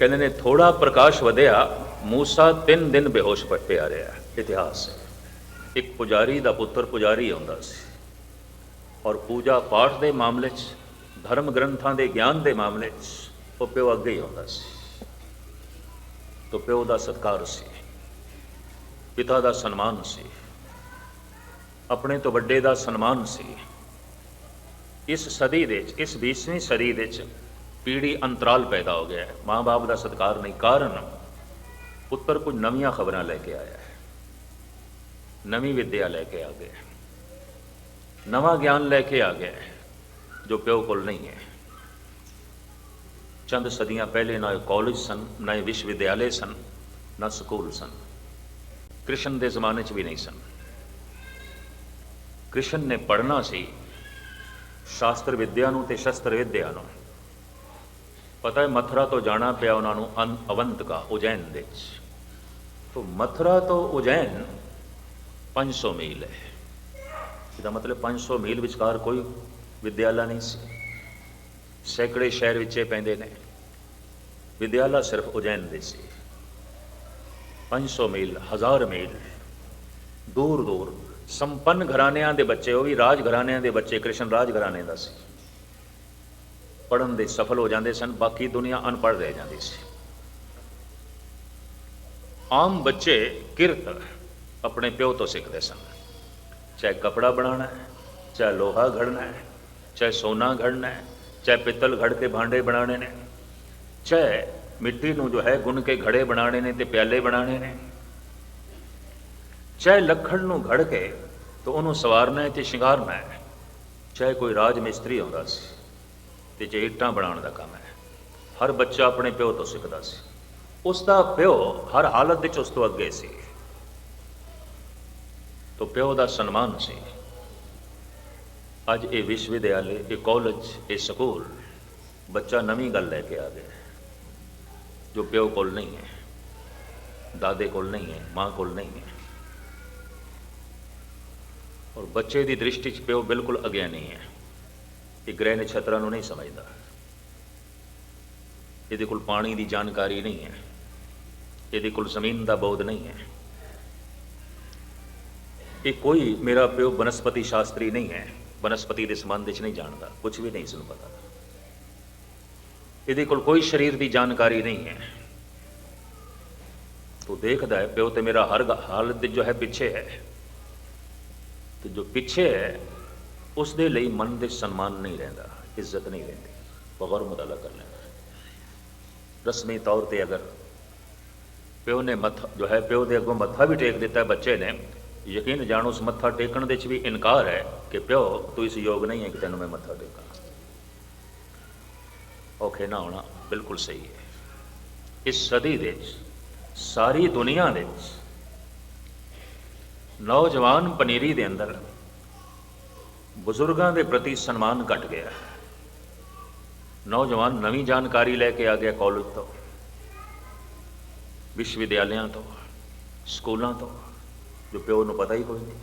ਕਹਿੰਦੇ ਨੇ ਥੋੜਾ ਪ੍ਰਕਾਸ਼ ਵਧਿਆ, ਮੂਸਾ ਤਿੰਨ ਦਿਨ ਬੇਹੋਸ਼ ਪ- ਪਿਆ ਰਿਹਾ ਇਤਿਹਾਸ ਹੈ। ਇੱਕ ਪੁਜਾਰੀ ਦਾ ਪੁੱਤਰ ਪੁਜਾਰੀ ਆਉਂਦਾ ਸੀ। ਔਰ ਪੂਜਾ ਪਾਠ ਦੇ ਮਾਮਲੇ 'ਚ, ਧਰਮ ਗ੍ਰੰਥਾਂ ਦੇ ਗਿਆਨ ਦੇ ਮਾਮਲੇ 'ਚ, ਉਹ ਪਿਓ ਅੱਗੇ ਹੀ ਆਉਂਦਾ ਸੀ। ਤੋ ਪਿਓ ਦਾ ਸਤਕਾਰ ਸੀ। ਪਿਤਾ ਦਾ ਸਨਮਾਨ ਸੀ। ਆਪਣੇ ਤੋਂ ਵੱਡੇ ਦਾ ਸਨਮਾਨ ਸੀ। ਇਸ ਸਦੀ ਦੇ ਵਿੱਚ ਇਸ 20ਵੀਂ ਸਦੀ ਦੇ ਵਿੱਚ ਪੀੜੀ ਅੰਤਰਾਲ ਪੈਦਾ ਹੋ ਗਿਆ ਹੈ। ਮਾਂ-ਬਾਪ ਦਾ ਸਤਕਾਰ ਨਹੀਂ, ਕਾਰਨ ਪੁੱਤਰ ਕੁਝ ਨਵੀਆਂ ਖਬਰਾਂ ਲੈ ਕੇ ਆਇਆ ਹੈ। ਨਵੀਂ ਵਿੱਦਿਆ ਲੈ ਕੇ ਆ ਗਿਆ ਨਵਾਂ ਗਿਆਨ ਲੈ ਕੇ ਆ ਗਿਆ ਜੋ ਪਿਓ ਕੋਲ ਨਹੀਂ ਹੈ। ਚੰਦ ਸਦੀਆਂ ਪਹਿਲੇ ਨਾ ਇਹ ਕਾਲਜ ਸਨ, ਨਾ ਇਹ ਵਿਸ਼ਵ ਵਿਦਿਆਲੇ ਸਨ, ਨਾ ਸਕੂਲ ਸਨ। ਕ੍ਰਿਸ਼ਨ ਦੇ ਜ਼ਮਾਨੇ 'ਚ ਵੀ ਨਹੀਂ ਸਨ। ਕ੍ਰਿਸ਼ਨ ਨੇ ਪੜ੍ਹਨਾ ਸੀ ਸ਼ਾਸਤਰ ਵਿਦਿਆ ਨੂੰ ਤੇ ਸ਼ਸਤਰ ਵਿਦਿਆ ਨੂੰ। ਪਤਾ ਹੈ ਮਥੁਰਾ ਤੋਂ ਜਾਣਾ ਪਿਆ ਉਹਨਾਂ ਨੂੰ ਅਨ- ਅਵੰਤਕਾ ਉਜੈਨ ਦੇ ਵਿੱਚ। ਤੋਂ ਮਥੁਰਾ ਤੋਂ ਉਜੈਨ 500 ਮੀਲ ਹੈ। ਇਹਦਾ ਮਤਲਬ 500 ਮੀਲ ਵਿਚਕਾਰ ਕੋਈ ਵਿਦਿਆਲਾ ਨਹੀਂ ਸੀ। ਸੈਂਕੜੇ ਸ਼ਹਿਰ ਵਿੱਚੇ ਪੈਂਦੇ ਨੇ। ਵਿਦਿਆਲਾ ਸਿਰਫ ਉਜੈਨ ਦੇ ਸੀ। 500 ਮੀਲ, ਹਜ਼ਾਰ ਮੀਲ। ਦੂਰ ਦੂਰ ਸੰਪੰਨ ਘਰਾਣਿਆਂ ਦੇ ਬੱਚੇ, ਉਹ ਵੀ ਰਾਜ ਘਰਾਣਿਆਂ ਦੇ ਬੱਚੇ, ਕ੍ਰਿਸ਼ਨ ਰਾਜ ਘਰਾਣੇ ਦਾ ਸੀ। ਪੜਨ ਦੇ ਸਫਲ ਹੋ ਜਾਂਦੇ ਸਨ, ਬਾਕੀ ਦੁਨੀਆ ਅਨਪੜ੍ਹ ਰਹਿ ਜਾਂਦੀ ਸੀ। ਆਮ ਬੱਚੇ ਕਿਰਤ ਆਪਣੇ ਪਿਓ ਤੋਂ ਸਿੱਖਦੇ ਸਨ। ਚਾਹੇ ਕਪੜਾ ਬਣਾਉਣਾ ਹੈ, ਚਾਹੇ ਲੋਹਾ ਘੜਨਾ ਹੈ, ਚਾਹੇ ਸੋਨਾ ਘੜਨਾ ਹੈ, ਚਾਹੇ ਪਿੱਤਲ ਘੜ ਕੇ ਭਾਂਡੇ ਬਣਾਉਣੇ ਨੇ, ਚਾਹੇ ਮਿੱਟੀ ਨੂੰ ਜੋ ਹੈ ਗੁੰਨ ਕੇ ਘੜੇ ਬਣਾਉਣੇ ਨੇ ਤੇ ਪਿਆਲੇ ਬਣਾਉਣੇ ਨੇ, ਚਾਹੇ ਲੱਖਣ ਨੂੰ ਘੜ ਕੇ ਤਾਂ ਉਹਨੂੰ ਸਵਾਰਨਾ ਹੈ ਤੇ ਸ਼ਿੰਗਾਰਨਾ ਹੈ, ਚਾਹੇ ਕੋਈ ਰਾਜ ਮਿਸਤਰੀ ਆਉਂਦਾ ਸੀ। ਤੇ ਜੇ ਇੱਟਾਂ ਬਣਾਉਣ ਦਾ ਕੰਮ ਹੈ। ਹਰ ਬੱਚਾ ਆਪਣੇ ਪਿਓ ਤੋਂ ਸਿੱਖਦਾ ਸੀ। ਉਸ ਦਾ ਪਿਓ ਹਰ ਹਾਲਤ ਵਿੱਚ ਉਸ ਤੋਂ ਅੱਗੇ ਸੀ। ਤੋ ਪਿਓ ਦਾ ਸਨਮਾਨ ਸੀ। ਅੱਜ ਇਹ ਵਿਸ਼ਵ ਵਿਦਿਆਲੇ ਇਹ ਕਾਲਜ, ਇਹ ਸਕੂਲ, ਬੱਚਾ ਨਵੀਂ ਗੱਲ ਲੈ ਕੇ ਆ ਗਿਆ ਜੋ ਪਿਓ ਕੋਲ ਨਹੀਂ ਹੈ, ਦਾਦੇ ਕੋਲ ਨਹੀਂ ਹੈ, ਮਾਂ ਕੋਲ ਨਹੀਂ ਹੈ। ਔਰ ਬੱਚੇ ਦੀ ਦ੍ਰਿਸ਼ਟੀ 'ਚ ਪਿਓ ਬਿਲਕੁਲ ਅਗਿਆਨੀ ਹੈ। ਇਹ ਗ੍ਰਹਿ ਨਛੱਤਰਾਂ ਨੂੰ ਨਹੀਂ ਸਮਝਦਾ। ਇਹਦੇ ਕੋਲ ਪਾਣੀ ਦੀ ਜਾਣਕਾਰੀ ਨਹੀਂ ਹੈ। ਇਹਦੇ ਕੋਲ ਜ਼ਮੀਨ ਦਾ ਬੋਧ ਨਹੀਂ ਹੈ। ਇਹ ਕੋਈ ਮੇਰਾ ਪਿਓ ਬਨਸਪਤੀ ਸ਼ਾਸਤਰੀ ਨਹੀਂ ਹੈ। ਬਨਸਪਤੀ ਦੇ ਸੰਬੰਧ ਵਿੱਚ ਨਹੀਂ ਜਾਣਦਾ। ਕੁਝ ਵੀ ਨਹੀਂ ਸੁਣ ਪਤਾ। ਇਹਦੇ ਕੋਲ ਕੋਈ ਸਰੀਰ ਦੀ ਜਾਣਕਾਰੀ ਨਹੀਂ ਹੈ। ਤੋ ਦੇਖਦਾ ਹੈ, ਪਿਓ ਤੇ ਮੇਰਾ ਹਰ ਹਾਲਤ ਜੋ ਹੈ, ਪਿੱਛੇ ਹੈ। ਤੇ ਜੋ ਪਿੱਛੇ ਹੈ ਉਸ ਦੇ ਲਈ ਮਨ ਦੇ ਸਨਮਾਨ ਨਹੀਂ ਰਹਿੰਦਾ, ਇੱਜ਼ਤ ਨਹੀਂ ਰਹਿੰਦੀ। ਬਗੌਰ ਮੁਤਾਲਾ ਕਰ ਲੈਣਾ ਰਸਮੀ ਤੌਰ ਤੇ ਅਗਰ ਪਿਓ ਨੇ ਮੱਥਾ, ਜੋ ਹੈ ਪਿਓ ਦੇ ਅੱਗੋਂ ਮੱਥਾ ਵੀ ਟੇਕ ਦਿੱਤਾ ਬੱਚੇ ਨੇ, ਯਕੀਨ ਜਾਣੋ ਉਸ ਮੱਥਾ ਟੇਕਣ ਦੇ ਚ ਵੀ ਇਨਕਾਰ ਹੈ ਕਿ ਪਿਓ, ਤੂੰ ਇਸ ਯੋਗ ਨਹੀਂ ਹੈ ਕਿ ਤੈਨੂੰ ਮੈਂ ਮੱਥਾ ਟੇਕਾਂ। ਔਖੇ ਨਾ ਹੋਣਾ ਬਿਲਕੁਲ ਸਹੀ ਹੈ। ਇਸ ਸਦੀ ਦੇ ਵਿੱਚ ਸਾਰੀ ਦੁਨੀਆ ਦੇ ਵਿੱਚ ਨੌਜਵਾਨ ਪਨੀਰੀ ਦੇ ਅੰਦਰ ਬਜ਼ੁਰਗਾਂ ਦੇ ਪ੍ਰਤੀ ਸਨਮਾਨ ਘਟ ਗਿਆ ਨੌਜਵਾਨ ਨਵੀਂ ਜਾਣਕਾਰੀ ਲੈ ਕੇ ਆ ਗਿਆ ਕਾਲਜ ਤੋਂ ਵਿਸ਼ਵ ਵਿਦਿਆਲਿਆਂ ਤੋਂ, ਸਕੂਲਾਂ ਤੋਂ, ਜੋ ਪਿਓ ਨੂੰ ਪਤਾ ਹੀ ਕੋਈ ਨਹੀਂ।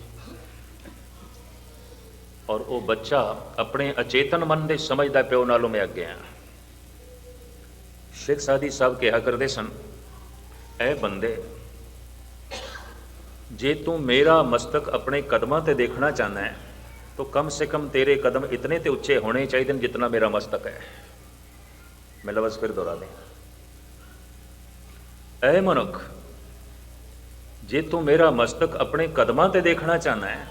ਔਰ ਉਹ ਬੱਚਾ ਆਪਣੇ ਅਚੇਤਨ ਮਨ ਦੇ ਸਮਝਦਾ ਪਿਓ ਨਾਲੋਂ ਮੈਂ ਅੱਗੇ ਆ ਸ਼ੇਖ ਸਾਦੀ ਸਾਹਿਬ ਕਿਹਾ ਕਰਦੇ ਸਨ, ਐ ਬੰਦੇ, ਜੇ ਤੂੰ ਮੇਰਾ ਮਸਤਕ ਆਪਣੇ ਕਦਮਾਂ ਤੇ ਦੇਖਣਾ ਚਾਹਨਾ ਹੈ तो कम से कम तेरे कदम इतने ते ऊंचे होने चाहिए जितना मेरा मस्तक है मैं लफ्ज फिर दोहरा दें ऐ मनुख जे तू मेरा मस्तक अपने कदमां ते देखना चाहना है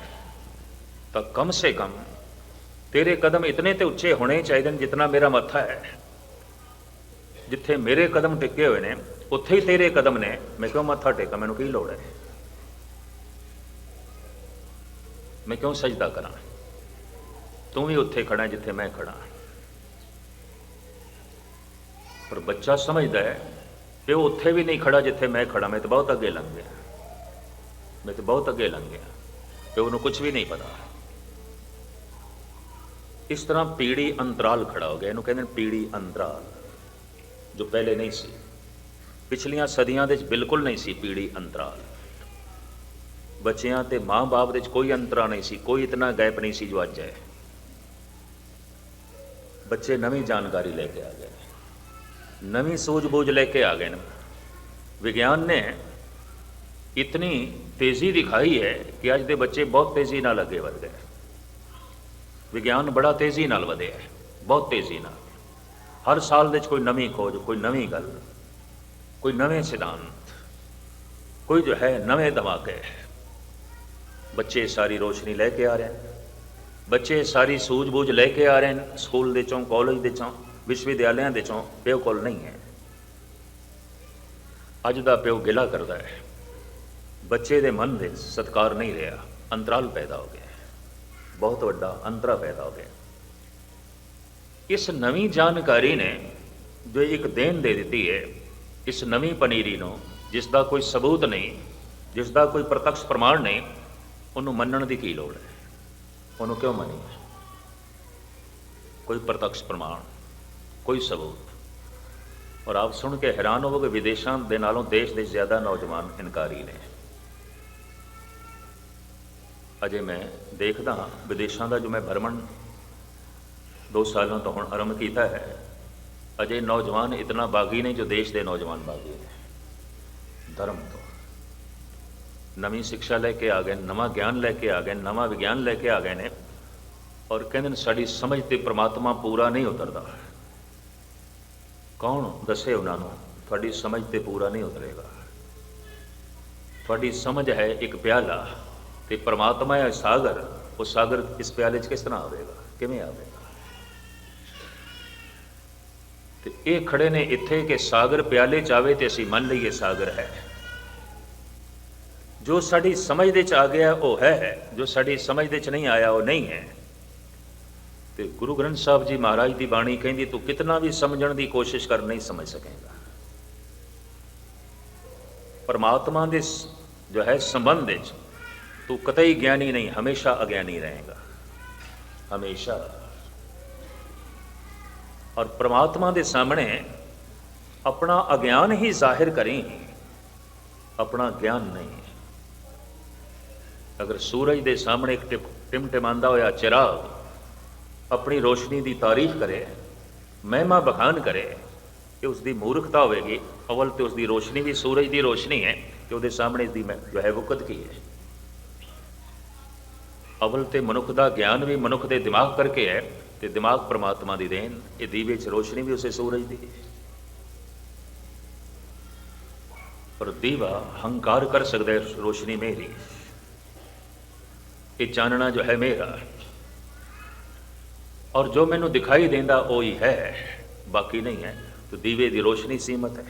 तो कम से कम तेरे कदम इतने ते ਉੱਚੇ ਹੋਣੇ ਚਾਹੀਦੇ ਨੇ ਜਿਤਨਾ ਮੇਰਾ ਮੱਥਾ ਹੈ ਜਿੱਥੇ ਮੇਰੇ ਕਦਮ ਟਿਕੇ ਹੋਏ ਨੇ ਉੱਥੇ ਹੀ ਤੇਰੇ ਕਦਮ ਨੇ ਮੈਂ ਕਿਉਂ ਮੱਥਾ ਟੇਕਾਂ ਮੈਨੂੰ ਕੀ ਲੋੜ ਹੈ ਮੈਂ ਕਿਉਂ ਸਜਦਾ ਕਰਾਂ ਤੂੰ ਵੀ ਉੱਥੇ ਖੜਾ ਜਿੱਥੇ ਮੈਂ ਖੜਾ ਪਰ ਬੱਚਾ ਸਮਝਦਾ ਹੈ ਕਿ ਉਹ ਉੱਥੇ ਵੀ ਨਹੀਂ ਖੜਾ ਜਿੱਥੇ ਮੈਂ ਖੜਾ ਮੈਂ ਤਾਂ ਬਹੁਤ ਅੱਗੇ ਲੰਘ ਗਿਆ। ਮੈਂ ਤਾਂ ਬਹੁਤ ਅੱਗੇ ਲੰਘ ਗਿਆ ਤੇ ਉਹਨੂੰ ਕੁਝ ਵੀ ਨਹੀਂ ਪਤਾ। ਇਸ ਤਰ੍ਹਾਂ ਪੀੜੀ ਅੰਤਰਾਲ ਖੜਾ ਹੋ ਗਿਆ। ਇਹਨੂੰ ਕਹਿੰਦੇ ਨੇ ਪੀੜੀ ਅੰਤਰਾਲ, ਜੋ ਪਹਿਲੇ ਨਹੀਂ ਸੀ। ਪਿਛਲੀਆਂ ਸਦੀਆਂ ਦੇ ਵਿੱਚ ਬਿਲਕੁਲ ਨਹੀਂ ਸੀ ਪੀੜੀ ਅੰਤਰਾਲ। ਬੱਚਿਆਂ ਤੇ ਮਾਂ-ਬਾਪ ਦੇ ਵਿੱਚ ਕੋਈ ਅੰਤਰਾ ਨਹੀਂ ਸੀ, ਕੋਈ ਇਤਨਾ ਗੈਪ ਨਹੀਂ ਸੀ ਜੋ ਅੱਜ ਹੈ। ਬੱਚੇ ਨਵੀਂ ਜਾਣਕਾਰੀ ਲੈ ਕੇ ਆ ਗਏ ਨੇ। ਨਵੀਂ ਸੂਝ-ਬੂਝ ਲੈ ਕੇ ਆ ਗਏ ਨੇ। ਵਿਗਿਆਨ ਨੇ ਇਤਨੀ ਤੇਜ਼ੀ ਦਿਖਾਈ ਹੈ ਕਿ ਅੱਜ ਦੇ ਬੱਚੇ ਬਹੁਤ ਤੇਜ਼ੀ ਨਾਲ ਅੱਗੇ ਵਧ ਗਏ। ਵਿਗਿਆਨ ਬੜਾ ਤੇਜ਼ੀ ਨਾਲ ਵਧਿਆ ਹੈ, ਬਹੁਤ ਤੇਜ਼ੀ ਨਾਲ। ਹਰ ਸਾਲ ਦੇ ਵਿੱਚ ਕੋਈ ਨਵੀਂ ਖੋਜ, ਕੋਈ ਨਵੀਂ ਗੱਲ, ਕੋਈ ਨਵੇਂ ਸਿਧਾਂਤ, ਕੋਈ ਜੋ ਹੈ ਨਵੇਂ ਧਮਾਕੇ। ਬੱਚੇ ਸਾਰੀ ਰੋਸ਼ਨੀ ਲੈ ਕੇ ਆ ਰਹੇ ਨੇ। ਬੱਚੇ ਸਾਰੀ ਸੂਝ-ਬੂਝ ਲੈ ਕੇ ਆ ਰਹੇ ਨੇ, ਸਕੂਲ ਦੇ ਚੋਂ ਕਾਲਜ ਦੇ ਚੋਂ, ਵਿਸ਼ਵਵਿਦਿਆਲਿਆਂ ਦੇ ਚੋਂ, ਪਿਓ ਕੋਲ ਨਹੀਂ ਹੈ। ਅੱਜ ਦਾ ਪਿਓ ਗਿਲਾ ਕਰਦਾ ਹੈ। ਬੱਚੇ ਦੇ ਮਨ ਵਿੱਚ ਸਤਕਾਰ ਨਹੀਂ ਰਿਹਾ, ਅੰਤਰਾਲ ਪੈਦਾ ਹੋ ਗਿਆ। ਬਹੁਤ ਵੱਡਾ ਅੰਤਰਾ ਪੈਦਾ ਹੋ ਗਿਆ। ਇਸ ਨਵੀਂ ਜਾਣਕਾਰੀ ਨੇ ਜੋ ਇੱਕ ਦੇਣ ਦੇ ਦਿੱਤੀ ਹੈ, ਇਸ ਨਵੀਂ ਪਨੀਰੀ ਨੂੰ ਜਿਸ ਦਾ ਕੋਈ ਸਬੂਤ ਨਹੀਂ ਜਿਸ ਦਾ ਕੋਈ ਪ੍ਰਤੱਖ ਪ੍ਰਮਾਣ ਨਹੀਂ, ਉਹਨੂੰ ਮੰਨਣ ਦੀ ਕੀ ਲੋੜ ਹੈ? ਉਹਨੂੰ ਕਿਉਂ ਮੰਨੀਏ ਕੋਈ ਪ੍ਰਤੱਖ ਪ੍ਰਮਾਣ, ਕੋਈ ਸਬੂਤ। ਔਰ ਆਪ ਸੁਣ ਕੇ ਹੈਰਾਨ ਹੋਵੋਗੇ, ਵਿਦੇਸ਼ਾਂ ਦੇ ਨਾਲੋਂ ਦੇਸ਼ ਦੇ ਜ਼ਿਆਦਾ ਨੌਜਵਾਨ ਇਨਕਾਰੀ ਨੇ। ਅਜੇ ਮੈਂ ਦੇਖਦਾ ਹਾਂ, ਵਿਦੇਸ਼ਾਂ ਦਾ ਜੋ ਮੈਂ ਭਰਮਣ ਦੋ ਸਾਲਾਂ ਤੋਂ ਹੁਣ ਆਰੰਭ ਕੀਤਾ ਹੈ, ਅਜੇ ਨੌਜਵਾਨ ਇਤਨਾ ਬਾਗੀ ਨਹੀਂ ਜੋ ਦੇਸ਼ ਦੇ ਨੌਜਵਾਨ ਬਾਗੀ ਨੇ। ਧਰਮ ਨਵੀਂ ਸਿੱਖਿਆ ਲੈ ਕੇ ਆ ਗਏ, ਨਵਾਂ ਗਿਆਨ ਲੈ ਕੇ ਆ ਗਏ, ਨਵਾਂ ਵਿਗਿਆਨ ਲੈ ਕੇ ਆ ਗਏ ਨੇ। ਔਰ ਕਹਿੰਦੇ ਨੇ, ਸਾਡੀ ਸਮਝ ਤੇ ਪ੍ਰਮਾਤਮਾ ਪੂਰਾ ਨਹੀਂ ਉਤਰਦਾ। ਕੌਣ ਦੱਸੇ ਉਹਨਾਂ ਨੂੰ, ਤੁਹਾਡੀ ਸਮਝ ਤੇ ਪੂਰਾ ਨਹੀਂ ਉਤਰੇਗਾ? ਤੁਹਾਡੀ ਸਮਝ ਹੈ ਇੱਕ ਪਿਆਲਾ ਤੇ ਪ੍ਰਮਾਤਮਾ ਹੈ ਸਾਗਰ। ਉਹ ਸਾਗਰ ਇਸ ਪਿਆਲੇ 'ਚ ਕਿਸ ਤਰ੍ਹਾਂ ਆਵੇਗਾ? ਕਿਵੇਂ ਆਵੇਗਾ? ਤੇ ਇਹ ਖੜੇ ਨੇ ਇੱਥੇ ਕਿ ਸਾਗਰ ਪਿਆਲੇ 'ਚ ਆਵੇ ਤੇ ਅਸੀਂ ਮੰਨ ਲਈਏ ਸਾਗਰ ਹੈ। ਜੋ ਸਾਡੀ ਸਮਝ ਦੇ 'ਚ ਆ ਗਿਆ ਉਹ ਹੈ, ਜੋ ਸਾਡੀ ਸਮਝ ਦੇ 'ਚ ਨਹੀਂ ਆਇਆ ਉਹ ਨਹੀਂ ਹੈ। ਤੇ ਗੁਰੂ ਗ੍ਰੰਥ ਸਾਹਿਬ ਜੀ ਮਹਾਰਾਜ ਦੀ ਬਾਣੀ ਕਹਿੰਦੀ, ਤੂੰ ਕਿਤਨਾ ਵੀ ਸਮਝਣ ਦੀ ਕੋਸ਼ਿਸ਼ ਕਰ, ਨਹੀਂ ਸਮਝ ਸਕੇਗਾ। ਪਰਮਾਤਮਾ ਦੇ ਜੋ ਹੈ ਸੰਬੰਧ ਵਿੱਚ, ਤੂੰ ਕਤਈ ਗਿਆਨੀ ਨਹੀਂ, ਹਮੇਸ਼ਾ ਅਗਿਆਨੀ ਰਹੇਗਾ। ਹਮੇਸ਼ਾ। ਔਰ ਪ੍ਰਮਾਤਮਾ ਦੇ ਸਾਹਮਣੇ ਆਪਣਾ ਅਗਿਆਨ ਹੀ ਜ਼ਾਹਿਰ ਕਰੀ, ਆਪਣਾ ਗਿਆਨ ਨਹੀਂ। ਅਗਰ ਸੂਰਜ ਦੇ ਸਾਹਮਣੇ ਇੱਕ ਟਿਪ- ਟਿਮਟਿਮਾਂਦਾ ਹੋਇਆ ਚਿਰਾਗ ਆਪਣੀ ਰੋਸ਼ਨੀ ਦੀ ਤਾਰੀਫ ਕਰੇ, ਮਹਿਮਾ ਬਖਾਨ ਕਰੇ ਕਿ ਉਸ ਦੀ ਮੂਰਖਤਾ ਹੋਵੇਗੀ, ਅਵਲ ਤੇ ਉਸ ਦੀ ਰੋਸ਼ਨੀ ਵੀ ਸੂਰਜ ਦੀ ਰੋਸ਼ਨੀ ਹੈ ਕਿ ਉਹਦੇ ਸਾਹਮਣੇ ਇਸ ਦੀ ਜੋ ਹੈ ਵਕਤ ਕੀ ਹੈ। ਅਵਲ ਤੇ ਮਨੁੱਖ ਦਾ ਗਿਆਨ ਵੀ ਮਨੁੱਖ ਦੇ ਦਿਮਾਗ ਕਰਕੇ ਹੈ ਤੇ ਦਿਮਾਗ ਪ੍ਰਮਾਤਮਾ ਦੀ ਦੇਣ, ਇਹ ਦੀਵੇ 'ਚ ਰੋਸ਼ਨੀ ਵੀ ਉਸੇ ਸੂਰਜ ਦੀ ਹੈ। ਪਰ ਦੀਵਾ ਹੰਕਾਰ ਕਰ ਸਕਦਾ ਹੈ ਰੋਸ਼ਨੀ ਮੇਰੀ। ਇਹ ਚਾਨਣਾ ਜੋ ਹੈ ਮੇਰਾ। ਔਰ ਜੋ ਮੈਨੂੰ ਦਿਖਾਈ ਦਿੰਦਾ ਉਹ ਹੀ ਹੈ, ਬਾਕੀ ਨਹੀਂ ਹੈ। ਤੇ ਦੀਵੇ ਦੀ ਰੋਸ਼ਨੀ ਸੀਮਤ ਹੈ।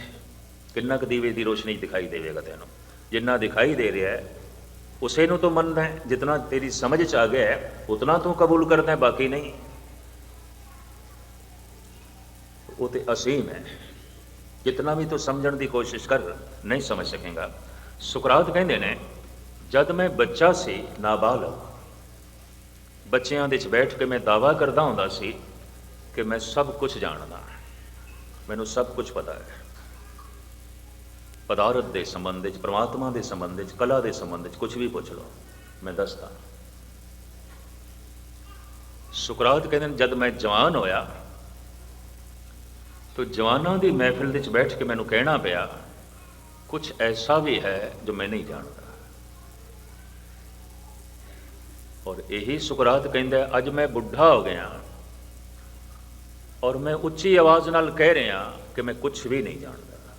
ਕਿੰਨਾ ਕੁ ਦੀਵੇ ਦੀ ਰੋਸ਼ਨੀ ਦਿਖਾਈ ਦੇਵੇਗਾ ਤੈਨੂੰ? ਜਿੰਨਾ ਦਿਖਾਈ ਦੇ ਰਿਹਾ ਹੈ, ਉਸੇ ਨੂੰ ਤੂੰ ਮੰਨਦਾ ਹੈ। ਜਿਤਨਾ ਤੇਰੀ ਸਮਝ ਚ ਆ ਗਿਆ ਹੈ, ਉਤਨਾ ਤੂੰ ਕਬੂਲ ਕਰਦਾ ਹੈ, ਬਾਕੀ ਨਹੀਂ। ਉਹ ਤੇ ਅਸੀਮ ਹੈ। ਜਿਤਨਾ ਵੀ ਤੂੰ ਸਮਝਣ ਦੀ ਕੋਸ਼ਿਸ਼ ਕਰ, ਨਹੀਂ ਸਮਝ ਸਕੇਗਾ। ਸੁਕਰਾਤ ਕਹਿੰਦੇ ਨੇ ਜਦ ਮੈਂ ਬੱਚਾ ਸੀ, ਨਾਬਾਲਗ। ਬੱਚਿਆਂ ਦੇ ਵਿੱਚ ਬੈਠ ਕੇ ਮੈਂ ਦਾਵਾ ਕਰਦਾ ਹੁੰਦਾ ਸੀ ਕਿ ਮੈਂ ਸਭ ਕੁਝ ਜਾਣਦਾ ਮੈਨੂੰ ਸਭ ਕੁਝ ਪਤਾ ਹੈ। ਪਦਾਰਥ ਦੇ ਸੰਬੰਧ ਵਿੱਚ, ਪ੍ਰਮਾਤਮਾ ਦੇ ਸੰਬੰਧ ਵਿੱਚ, ਕਲਾ ਦੇ ਸੰਬੰਧ ਵਿੱਚ ਕੁਝ ਵੀ ਪੁੱਛ ਲਓ, ਮੈਂ ਦੱਸਦਾ। ਸੁਕਰਾਤ ਕਹਿੰਦੇ ਨੇ, ਜਦ ਮੈਂ ਜਵਾਨ ਹੋਇਆ, ਤਾਂ ਜਵਾਨਾਂ ਦੀ ਮਹਿਫਿਲ ਦੇ ਵਿੱਚ ਬੈਠ ਕੇ ਮੈਨੂੰ ਕਹਿਣਾ ਪਿਆ, ਕੁਝ ਐਸਾ ਵੀ ਹੈ ਜੋ ਮੈਂ ਨਹੀਂ ਜਾਣਦਾ। ਔਰ ਇਹੀ ਸੁਕਰਾਤ ਕਹਿੰਦਾ, ਅੱਜ ਮੈਂ ਬੁੱਢਾ ਹੋ ਗਿਆ ਔਰ ਮੈਂ ਉੱਚੀ ਆਵਾਜ਼ ਨਾਲ ਕਹਿ ਰਿਹਾ ਕਿ ਮੈਂ ਕੁਝ ਵੀ ਨਹੀਂ ਜਾਣਦਾ।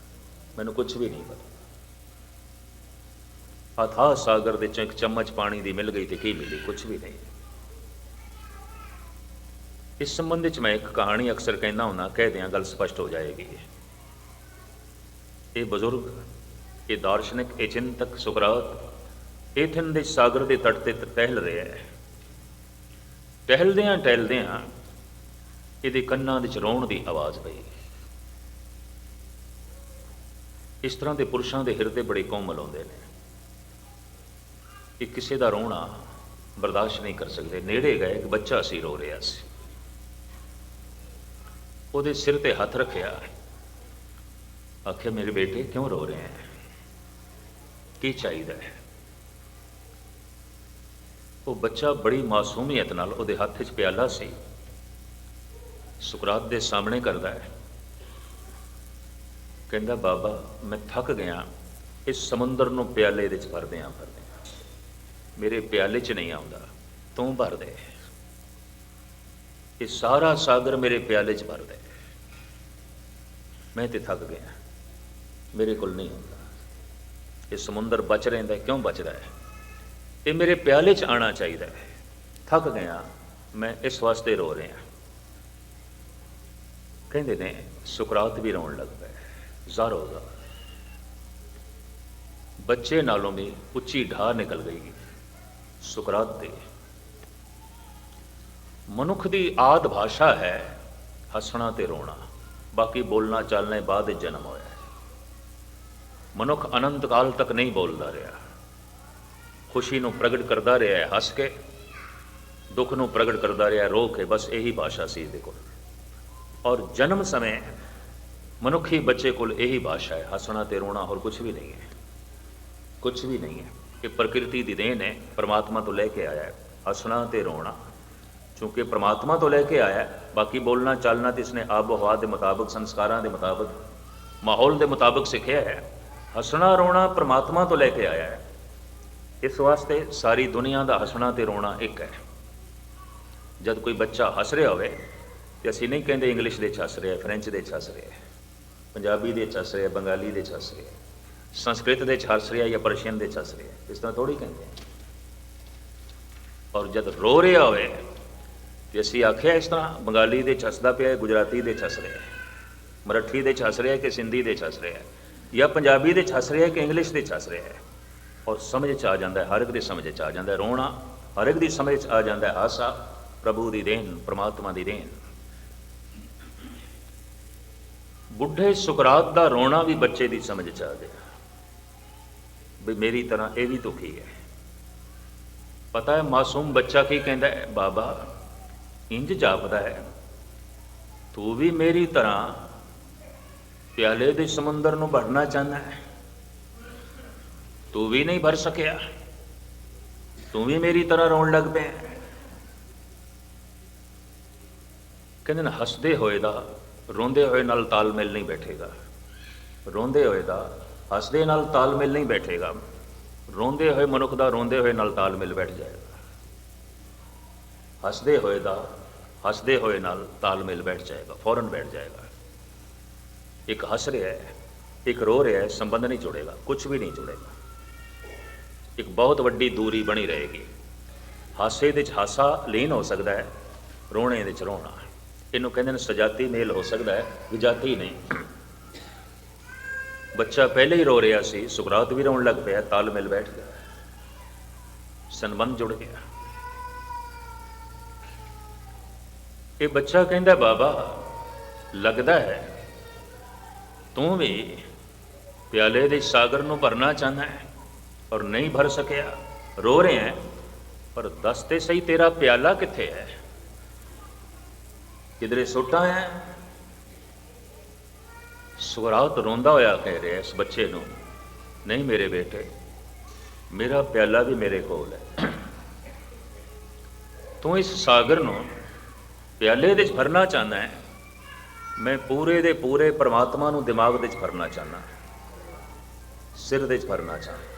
ਮੈਨੂੰ ਕੁਝ ਵੀ ਨਹੀਂ ਪਤਾ। ਅਥਾਹ ਸਾਗਰ ਦੇ ਚੋਂ ਇੱਕ ਚਮਚ ਪਾਣੀ ਦੀ ਮਿਲ ਗਈ ਤੇ ਕੀ ਮਿਲੀ? ਕੁਝ ਵੀ ਨਹੀਂ। ਇਸ ਸੰਬੰਧ ਵਿੱਚ ਮੈਂ ਇੱਕ ਕਹਾਣੀ ਅਕਸਰ ਕਹਿੰਦਾ ਹੁੰਦਾ, ਕਹਿ ਦਿਆਂ ਗੱਲ ਸਪਸ਼ਟ ਹੋ ਜਾਏਗੀ। ਇਹ ਬਜ਼ੁਰਗ, ਇਹ ਦਾਰਸ਼ਨਿਕ, ਇਹ ਚਿੰਤਕ ਸੁਕਰਾਤ ਏਥਨ ਦੇ ਸਾਗਰ ਦੇ ਤੱਟ ਤੇ ਟਹਿਲ ਰਿਹਾ ਹੈ। ਟਹਿਲਦਿਆਂ ਟਹਿਲਦਿਆਂ ਇਹਦੇ ਕੰਨਾਂ ਵਿੱਚ ਰੋਣ ਦੀ ਆਵਾਜ਼ ਪਈ। ਇਸ ਤਰ੍ਹਾਂ ਦੇ ਪੁਰਸ਼ਾਂ ਦੇ ਹਿਰਦੇ ਬੜੇ ਕੋਮਲ ਹੁੰਦੇ ਨੇ। ਇਹ ਕਿਸੇ ਦਾ ਰੋਣਾ ਬਰਦਾਸ਼ਤ ਨਹੀਂ ਕਰ ਸਕਦੇ। ਨੇੜੇ ਗਏ, ਇੱਕ ਬੱਚਾ ਸੀ ਰੋ ਰਿਹਾ ਸੀ। ਉਹਦੇ ਸਿਰ ਤੇ ਹੱਥ ਰੱਖਿਆ। ਆਖਿਆ, ਮੇਰੇ ਬੇਟੇ, ਕਿਉਂ ਰੋ ਰਹੇ ਹੈ? ਕੀ ਚਾਹੀਦਾ ਹੈ? ਉਹ ਬੱਚਾ ਬੜੀ ਮਾਸੂਮੀਅਤ ਨਾਲ ਉਹਦੇ ਹੱਥ 'ਚ ਪਿਆਲਾ ਸੀ। ਸੁਕਰਾਤ ਦੇ ਸਾਹਮਣੇ ਕਰਦਾ ਹੈ। ਕਹਿੰਦਾ, ਬਾਬਾ, ਮੈਂ ਥੱਕ ਗਿਆ। ਇਸ ਸਮੁੰਦਰ ਨੂੰ ਪਿਆਲੇ ਦੇ ਵਿੱਚ ਭਰਦਿਆਂ ਭਰਦਿਆਂ ਮੇਰੇ ਪਿਆਲੇ 'ਚ ਨਹੀਂ ਆਉਂਦਾ। ਤੂੰ ਭਰ ਦੇ। ਇਹ ਸਾਰਾ ਸਾਗਰ ਮੇਰੇ ਪਿਆਲੇ 'ਚ ਭਰ ਦੇ ਮੈਂ ਤੇ ਥੱਕ ਗਿਆ। ਮੇਰੇ ਕੋਲ ਨਹੀਂ ਹੁੰਦਾ। ਇਹ ਸਮੁੰਦਰ ਬਚ ਰਹਿੰਦਾ ਕਿਉਂ ਬਚਦਾ ਹੈ? ਇਹ ਮੇਰੇ ਪਿਆਲੇ 'ਚ ਆਣਾ ਚਾਹੀਦਾ ਹੈ। ਥੱਕ ਗਿਆ, ਮੈਂ ਇਸ ਵਾਸਤੇ ਰੋ ਰਿਹਾ ਕਹਿੰਦੇ ਨੇ, ਸੁਕਰਾਤ ਵੀ ਰੋਣ ਲੱਗ ਪਿਆ ਜ਼ਾਰੋ ਜ਼ਾਰ ਬੱਚੇ ਨਾਲੋਂ ਵੀ ਉੱਚੀ ਢਾਹ ਨਿਕਲ ਗਈ ਸੁਕਰਾਤ ਤੇ। ਮਨੁੱਖ ਦੀ ਆਦ ਭਾਸ਼ਾ ਹੈ, ਹੱਸਣਾ ਤੇ ਰੋਣਾ। ਬਾਕੀ ਬੋਲਣਾ ਚੱਲਣਾ ਬਾਅਦ ਵਿੱਚ ਜਨਮ ਹੋਇਆ ਮਨੁੱਖ ਅਨੰਤ ਕਾਲ ਤੱਕ ਨਹੀਂ ਬੋਲਦਾ ਰਿਹਾ। ਖੁਸ਼ੀ ਨੂੰ ਪ੍ਰਗਟ ਕਰਦਾ ਰਿਹਾ ਹੈ, ਹੱਸ ਕੇ, ਦੁੱਖ ਨੂੰ ਪ੍ਰਗਟ ਕਰਦਾ ਰਿਹਾ ਰੋ ਕੇ, ਬਸ ਇਹੀ ਭਾਸ਼ਾ ਸੀ ਇਹਦੇ ਕੋਲ। ਔਰ ਜਨਮ ਸਮੇਂ ਮਨੁੱਖੀ ਬੱਚੇ ਕੋਲ ਇਹੀ ਭਾਸ਼ਾ ਹੈ, ਹੱਸਣਾ ਤੇ ਰੋਣਾ ਹੋਰ ਕੁਝ ਵੀ ਨਹੀਂ ਹੈ। ਕੁਝ ਵੀ ਨਹੀਂ ਹੈ ਇਹ ਪ੍ਰਕਿਰਤੀ ਦੀ ਦੇਣ ਹੈ, ਪਰਮਾਤਮਾ ਤੋਂ ਲੈ ਕੇ ਆਇਆ ਹੈ, ਹੱਸਣਾ ਤੇ ਰੋਣਾ। ਕਿਉਂਕਿ ਪ੍ਰਮਾਤਮਾ ਤੋਂ ਲੈ ਕੇ ਆਇਆ ਹੈ, ਬਾਕੀ ਬੋਲਣਾ, ਚੱਲਣਾ ਤੇ ਇਸਨੇ ਆਬ ਹਵਾ ਦੇ ਮੁਤਾਬਕ, ਸੰਸਕਾਰਾਂ ਦੇ ਮੁਤਾਬਕ, ਮਾਹੌਲ ਦੇ ਮੁਤਾਬਕ ਸਿੱਖਿਆ ਹੈ। ਹੱਸਣਾ, ਰੋਣਾ ਪ੍ਰਮਾਤਮਾ ਤੋਂ ਲੈ ਕੇ ਆਇਆ ਹੈ। ਇਸ ਵਾਸਤੇ ਸਾਰੀ ਦੁਨੀਆ ਦਾ ਹੱਸਣਾ ਤੇ ਰੋਣਾ ਇੱਕ ਹੈ ਜਦ ਕੋਈ ਬੱਚਾ ਹੱਸ ਰਿਹਾ ਹੋਵੇ ਤੇ ਅਸੀਂ ਨਹੀਂ ਕਹਿੰਦੇ ਇੰਗਲਿਸ਼ ਦੇ ਚ ਹੱਸ ਰਿਹਾ ਫ੍ਰੈਂਚ ਦੇ ਚ ਹੱਸ ਰਿਹਾ ਪੰਜਾਬੀ ਦੇ ਚ ਹੱਸ ਰਿਹਾ ਬੰਗਾਲੀ ਦੇ ਚ ਹੱਸ ਰਿਹਾ ਸੰਸਕ੍ਰਿਤ ਦੇ ਚ ਹੱਸ ਰਿਹਾ ਜਾਂ ਪਰਸ਼ੀਅਨ ਦੇ ਚ ਹੱਸ ਰਿਹਾ ਇਸ ਤਰ੍ਹਾਂ ਥੋੜੀ ਕਹਿੰਦੇ ਔਰ ਜਦ ਰੋ ਰਿਹਾ ਹੋਵੇ ਤੇ ਅਸੀਂ ਆਖਿਆ ਇਸ ਤਰ੍ਹਾਂ ਬੰਗਾਲੀ ਦੇ ਚ ਹੱਸਦਾ ਪਿਆ ਹੈ ਗੁਜਰਾਤੀ ਦੇ ਚ ਹੱਸ ਰਿਹਾ ਮਰਾਠੀ ਦੇ ਚ ਹੱਸ ਰਿਹਾ ਕਿ ਸਿੰਧੀ ਦੇ ਚ ਹੱਸ ਰਿਹਾ ਜਾਂ ਪੰਜਾਬੀ ਦੇ ਚ ਹੱਸ ਰਿਹਾ ਕਿ ਇੰਗਲਿਸ਼ ਦੇ ਚ ਹੱਸ ਰਿਹਾ ਹੈ ਔਰ ਸਮਝ ਚ ਆ ਜਾਂਦਾ ਹੈ, ਹਰ ਇੱਕ ਦੀ ਸਮਝ ਚ ਆ ਜਾਂਦਾ ਹੈ। ਰੋਣਾ, ਹਰ ਇੱਕ ਦੀ ਸਮਝ ਚ ਆ ਜਾਂਦਾ ਹੈ ਹਾਸਾ ਪ੍ਰਭੂ ਦੀ ਦੇਣ, ਪ੍ਰਮਾਤਮਾ ਦੀ ਦੇਣ। ਬੁੱਢੇ ਸੁਕਰਾਤ ਦਾ ਰੋਣਾ ਵੀ ਬੱਚੇ ਦੀ ਸਮਝ ਚ ਆ ਗਿਆ। ਵੀ ਮੇਰੀ ਤਰ੍ਹਾਂ ਇਹ ਵੀ ਦੁਖੀ ਹੈ। ਪਤਾ ਹੈ, ਮਾਸੂਮ ਬੱਚਾ ਕੀ ਕਹਿੰਦਾ ਹੈ? ਬਾਬਾ, ਇੰਜ ਜਾਪਦਾ ਹੈ, ਤੂੰ ਵੀ ਮੇਰੀ ਤਰ੍ਹਾਂ ਪਿਆਲੇ ਦੇ ਸਮੁੰਦਰ ਨੂੰ ਭਰਨਾ ਚਾਹੁੰਦਾ ਹੈ। ਤੂੰ ਵੀ ਨਹੀਂ ਭਰ ਸਕਿਆ ਤੂੰ ਵੀ ਮੇਰੀ ਤਰ੍ਹਾਂ ਰੋਣ ਲੱਗ ਪਿਆ ਕਹਿੰਦੇ ਨੇ ਹੱਸਦੇ ਹੋਏ ਦਾ ਰੋਂਦੇ ਹੋਏ ਨਾਲ ਤਾਲਮੇਲ ਨਹੀਂ ਬੈਠੇਗਾ ਰੋਂਦੇ ਹੋਏ ਦਾ ਹੱਸਦੇ ਨਾਲ ਤਾਲਮੇਲ ਨਹੀਂ ਬੈਠੇਗਾ ਰੋਂਦੇ ਹੋਏ ਮਨੁੱਖ ਦਾ ਰੋਂਦੇ ਹੋਏ ਨਾਲ ਤਾਲਮੇਲ ਬੈਠ ਜਾਏਗਾ ਹੱਸਦੇ ਹੋਏ ਦਾ ਹੱਸਦੇ ਹੋਏ ਨਾਲ ਤਾਲਮੇਲ ਬੈਠ ਜਾਏਗਾ ਫੌਰਨ ਬੈਠ ਜਾਏਗਾ ਇੱਕ ਹੱਸ ਰਿਹਾ ਹੈ ਇੱਕ ਰੋ ਰਿਹਾ ਹੈ ਸੰਬੰਧ ਨਹੀਂ ਜੁੜੇਗਾ ਕੁਝ ਵੀ ਨਹੀਂ ਜੁੜੇਗਾ ਇੱਕ ਬਹੁਤ ਵੱਡੀ ਦੂਰੀ ਬਣੀ ਰਹੇਗੀ। ਹਾਸੇ ਦੇ ਵਿੱਚ ਹਾਸਾ ਲੀਨ ਹੋ ਸਕਦਾ ਹੈ, ਰੋਣੇ ਦੇ ਚ ਰੋਣਾ ਇਹਨੂੰ ਕਹਿੰਦੇ ਨੇ ਸਜਾਤੀ ਮੇਲ ਹੋ ਸਕਦਾ ਹੈ ਵਿਜਾਤੀ ਨਹੀਂ। ਬੱਚਾ ਪਹਿਲੇ ਹੀ ਰੋ ਰਿਹਾ ਸੀ, ਸੁਕਰਾਤ ਵੀ ਰੋਣ ਲੱਗ ਪਿਆ ਤਾਲਮੇਲ ਬੈਠ ਗਿਆ। ਸੰਬੰਧ ਜੁੜ ਗਿਆ। ਇਹ ਬੱਚਾ ਕਹਿੰਦਾ, ਬਾਬਾ, ਲੱਗਦਾ ਹੈ, ਤੂੰ ਵੀ ਪਿਆਲੇ ਦੇ ਸਾਗਰ ਨੂੰ ਭਰਨਾ ਚਾਹੁੰਦਾ ਹੈ। ਔਰ ਨਹੀਂ ਭਰ ਸਕਿਆ। ਰੋ ਰਿਹਾ ਹੈ, ਪਰ ਦੱਸ ਤੇ ਸਹੀ ਤੇਰਾ ਪਿਆਲਾ ਕਿੱਥੇ ਹੈ? ਕਿਧਰੇ ਸੁੱਟਾ ਹੈ? ਸੁਗਰਾਤ ਰੋਂਦਾ ਹੋਇਆ ਕਹਿ ਰਿਹਾ ਇਸ ਬੱਚੇ ਨੂੰ, ਨਹੀਂ ਮੇਰੇ ਬੇਟੇ, ਮੇਰਾ ਪਿਆਲਾ ਵੀ ਮੇਰੇ ਕੋਲ ਹੈ। ਤੂੰ ਇਸ ਸਾਗਰ ਨੂੰ ਪਿਆਲੇ ਦੇ ਵਿੱਚ ਭਰਨਾ ਚਾਹੁੰਦਾ ਹੈ। ਮੈਂ ਪੂਰੇ ਦੇ ਪੂਰੇ ਪ੍ਰਮਾਤਮਾ ਨੂੰ ਦਿਮਾਗ ਦੇ ਵਿੱਚ ਭਰਨਾ ਚਾਹੁੰਦਾ, ਸਿਰ ਦੇ ਵਿੱਚ ਭਰਨਾ ਚਾਹੁੰਦਾ।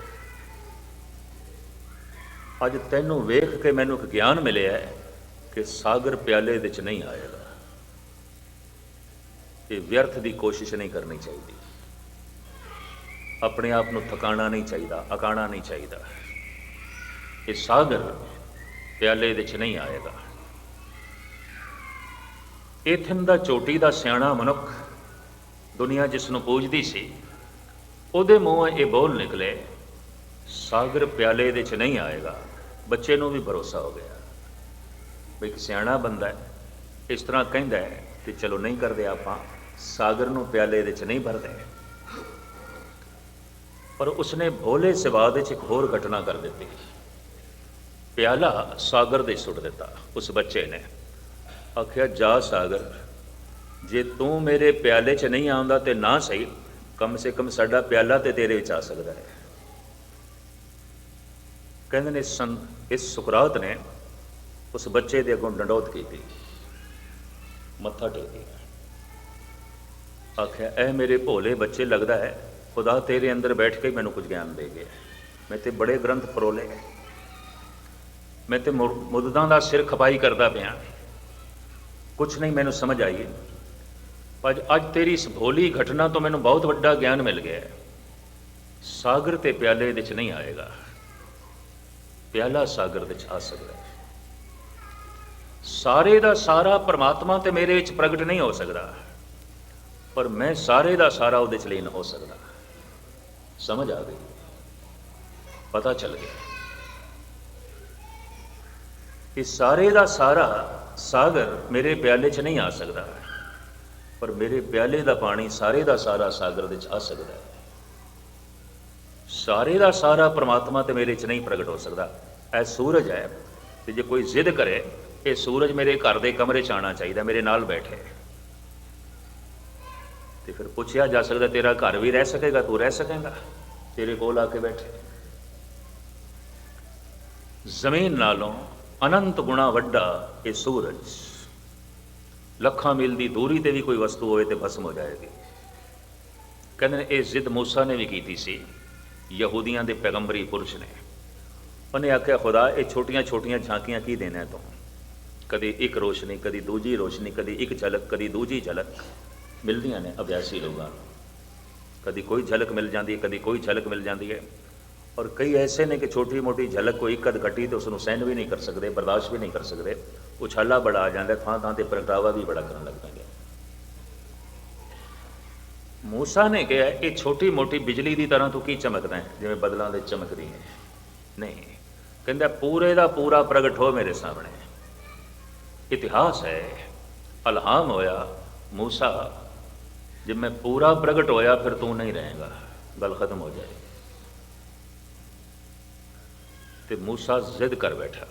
ਅੱਜ ਤੈਨੂੰ ਵੇਖ ਕੇ ਮੈਨੂੰ ਇੱਕ ਗਿਆਨ ਮਿਲਿਆ ਹੈ ਕਿ ਸਾਗਰ ਪਿਆਲੇ ਵਿੱਚ ਨਹੀਂ ਆਏਗਾ। ਇਹ ਵਿਅਰਥ ਦੀ ਕੋਸ਼ਿਸ਼ ਨਹੀਂ ਕਰਨੀ ਚਾਹੀਦੀ। ਆਪਣੇ ਆਪ ਨੂੰ ਥਕਾਣਾ ਨਹੀਂ ਚਾਹੀਦਾ, ਅਕਾਣਾ ਨਹੀਂ ਚਾਹੀਦਾ। ਇਹ ਸਾਗਰ ਪਿਆਲੇ ਵਿੱਚ ਨਹੀਂ ਆਏਗਾ। ਇਥਨ ਦਾ ਚੋਟੀ ਦਾ ਸਿਆਣਾ ਮਨੁੱਖ ਦੁਨੀਆ ਜਿਸ ਨੂੰ ਪੂਜਦੀ ਸੀ, ਉਹਦੇ ਮੂੰਹੋਂ ਇਹ ਬੋਲ ਨਿਕਲੇ ਸਾਗਰ ਪਿਆਲੇ ਦੇ ਵਿੱਚ ਨਹੀਂ ਆਏਗਾ, ਬੱਚੇ ਨੂੰ ਵੀ ਭਰੋਸਾ ਹੋ ਗਿਆ। ਵੀ ਇੱਕ ਸਿਆਣਾ ਬੰਦਾ ਹੈ, ਇਸ ਤਰ੍ਹਾਂ ਕਹਿੰਦਾ ਹੈ ਤੇ ਚਲੋ ਨਹੀਂ ਕਰਦੇ ਆਪਾਂ, ਸਾਗਰ ਨੂੰ ਪਿਆਲੇ ਦੇ ਵਿੱਚ ਨਹੀਂ ਭਰਦੇ। ਪਰ ਉਸਨੇ ਭੋਲੇ ਸਵਾਦ 'ਚ ਇੱਕ ਹੋਰ ਘਟਨਾ ਕਰ ਦਿੱਤੀ। ਪਿਆਲਾ ਸਾਗਰ ਦੇ ਸੁੱਟ ਦਿੱਤਾ, ਉਸ ਬੱਚੇ ਨੇ। ਆਖਿਆ, ਜਾ ਸਾਗਰ, ਜੇ ਤੂੰ ਮੇਰੇ ਪਿਆਲੇ 'ਚ ਨਹੀਂ ਆਉਂਦਾ ਤੇ ਨਾ ਸਹੀ, ਕਮ ਸੇ ਕਮ ਸਾਡਾ ਪਿਆਲਾ ਤੇ ਤੇਰੇ ਵਿੱਚ ਆ ਸਕਦਾ ਹੈ। ਕਹਿੰਦੇ ਨੇ ਸੰਤ ਇਸ ਸੁਕਰਾਤ ਨੇ ਉਸ ਬੱਚੇ ਦੇ ਅੱਗੋਂ ਡੰਡੋਤ ਕੀਤੀ। ਮੱਥਾ ਟੇਕਿਆ। ਆਖਿਆ, ਇਹ ਮੇਰੇ ਭੋਲੇ ਬੱਚੇ ਲੱਗਦਾ ਹੈ, ਖੁਦਾ ਤੇਰੇ ਅੰਦਰ ਬੈਠ ਕੇ ਮੈਨੂੰ ਕੁਝ ਗਿਆਨ ਦੇ ਗਿਆ। ਮੈਂ ਤੇ ਬੜੇ ਗ੍ਰੰਥ ਪਰੋਲੇ ਮੈਂ ਤੇ ਮੁਰ- ਮੁੱਦਤਾਂ ਦਾ ਸਿਰ ਖਪਾਈ ਕਰਦਾ ਪਿਆ। ਕੁਝ ਨਹੀਂ ਮੈਨੂੰ ਸਮਝ ਆਈ। ਪਰ ਅੱਜ ਤੇਰੀ ਇਸ ਭੋਲੀ ਘਟਨਾ ਤੋਂ ਮੈਨੂੰ ਬਹੁਤ ਵੱਡਾ ਗਿਆਨ ਮਿਲ ਗਿਆ ਸਾਗਰ ਤੇ ਪਿਆਲੇ ਵਿੱਚ ਨਹੀਂ ਆਏਗਾ। ਪਿਆਲਾ ਸਾਗਰ ਵਿੱਚ ਆ ਸਕਦਾ ਹੈ। ਸਾਰੇ ਦਾ ਸਾਰਾ ਪਰਮਾਤਮਾ ਤੇ ਮੇਰੇ ਵਿੱਚ ਪ੍ਰਗਟ ਨਹੀਂ ਹੋ ਸਕਦਾ। ਪਰ ਮੈਂ ਸਾਰੇ ਦਾ ਸਾਰਾ ਉਹਦੇ ਚ ਲੀਨ ਹੋ ਸਕਦਾ। ਸਮਝ ਆ ਗਈ? ਪਤਾ ਚੱਲ ਗਿਆ। ਕਿ ਸਾਰੇ ਦਾ ਸਾਰਾ ਸਾਗਰ ਮੇਰੇ ਪਿਆਲੇ 'ਚ ਨਹੀਂ ਆ ਸਕਦਾ। ਪਰ ਮੇਰੇ ਪਿਆਲੇ ਦਾ ਪਾਣੀ ਸਾਰੇ ਦਾ ਸਾਰਾ ਸਾਗਰ ਵਿੱਚ ਆ ਸਕਦਾ ਹੈ। ਸਾਰੇ ਦਾ ਸਾਰਾ ਪ੍ਰਮਾਤਮਾ ਤੇ ਮੇਰੇ 'ਚ ਨਹੀਂ ਪ੍ਰਗਟ ਹੋ ਸਕਦਾ। ਇਹ ਸੂਰਜ ਹੈ। ਤੇ ਜੇ ਕੋਈ ਜ਼ਿੱਦ ਕਰੇ, ਇਹ ਸੂਰਜ ਮੇਰੇ ਘਰ ਦੇ ਕਮਰੇ 'ਚ ਆਣਾ ਚਾਹੀਦਾ, ਮੇਰੇ ਨਾਲ ਬੈਠੇ। ਤੇ ਫਿਰ ਪੁੱਛਿਆ ਜਾ ਸਕਦਾ, ਤੇਰਾ ਘਰ ਵੀ ਰਹਿ ਸਕੇਗਾ, ਤੂੰ ਰਹਿ ਸਕੇਗਾ? ਤੇਰੇ ਕੋਲ ਆ ਕੇ ਬੈਠੇ। ਜ਼ਮੀਨ ਨਾਲੋਂ ਅਨੰਤ ਗੁਣਾ ਵੱਡਾ ਇਹ ਸੂਰਜ। ਲੱਖਾਂ ਮੀਲ ਦੀ ਦੂਰੀ ਤੇ ਵੀ ਕੋਈ ਵਸਤੂ ਹੋਵੇ ਤੇ ਭਸਮ ਹੋ ਜਾਏਗੀ। ਕਹਿੰਦੇ ਨੇ, ਇਹ ਜ਼ਿੱਦ ਮੂਸਾ ਨੇ ਵੀ ਕੀਤੀ ਸੀ। ਯਹੂਦੀਆਂ ਦੇ ਪੈਗੰਬਰੀ ਪੁਰਸ਼ ਨੇ। ਉਹਨੇ ਆਖਿਆ, ਖੁਦਾ, ਇਹ ਛੋਟੀਆਂ ਛੋਟੀਆਂ ਝਾਂਕੀਆਂ ਕੀ ਦੇਣਾ ਤੂੰ? ਕਦੇ ਇੱਕ ਰੋਸ਼ਨੀ, ਕਦੀ ਦੂਜੀ ਰੋਸ਼ਨੀ, ਕਦੀ ਇੱਕ ਝਲਕ, ਕਦੀ ਦੂਜੀ ਝਲਕ। ਮਿਲਦੀਆਂ ਨੇ ਅਭਿਆਸੀ ਲੋਕਾਂ ਨੂੰ। ਕਦੀ ਕੋਈ ਝਲਕ ਮਿਲ ਜਾਂਦੀ ਹੈ, ਕਦੀ ਕੋਈ ਝਲਕ ਮਿਲ ਜਾਂਦੀ ਹੈ। ਔਰ ਕਈ ਐਸੇ ਨੇ ਕਿ ਛੋਟੀ ਮੋਟੀ ਝਲਕ ਕੋਈ ਇੱਕ ਅੱਧ ਘਟੀ ਤੇ ਉਸ ਨੂੰ ਸਹਿਣ ਵੀ ਨਹੀਂ ਕਰ ਸਕਦੇ, ਬਰਦਾਸ਼ਤ ਵੀ ਨਹੀਂ ਕਰ ਸਕਦੇ। ਉਛਾਲਾ ਬੜਾ ਆ ਜਾਂਦਾ ਥਾਂ ਥਾਂ ਤੇ ਪ੍ਰਗਟਾਵਾ ਵੀ ਬੜਾ ਕਰਨ ਲੱਗ ਪੈਂਦਾ। ਮੂਸਾ ਨੇ ਕਿਹਾ, ਇਹ ਛੋਟੀ ਮੋਟੀ ਬਿਜਲੀ ਦੀ ਤਰ੍ਹਾਂ ਤੂੰ ਕੀ ਚਮਕਦਾ ਹੈ? ਜਿਵੇਂ ਬਦਲਾਂ ਦੇ ਚਮਕਦੀ ਹੈ। ਨਹੀਂ, ਕਹਿੰਦਾ, ਪੂਰੇ ਦਾ ਪੂਰਾ ਪ੍ਰਗਟ ਹੋ ਮੇਰੇ ਸਾਹਮਣੇ। ਇਤਿਹਾਸ ਹੈ, ਅਲਹਾਮ ਹੋਇਆ, ਮੂਸਾ, ਜੇ ਮੈਂ ਪੂਰਾ ਪ੍ਰਗਟ ਹੋਇਆ, ਫਿਰ ਤੂੰ ਨਹੀਂ ਰਹੇਗਾ। ਗੱਲ ਖਤਮ ਹੋ ਜਾਏ ਤੇ ਮੂਸਾ ਜ਼ਿੱਦ ਕਰ ਬੈਠਾ।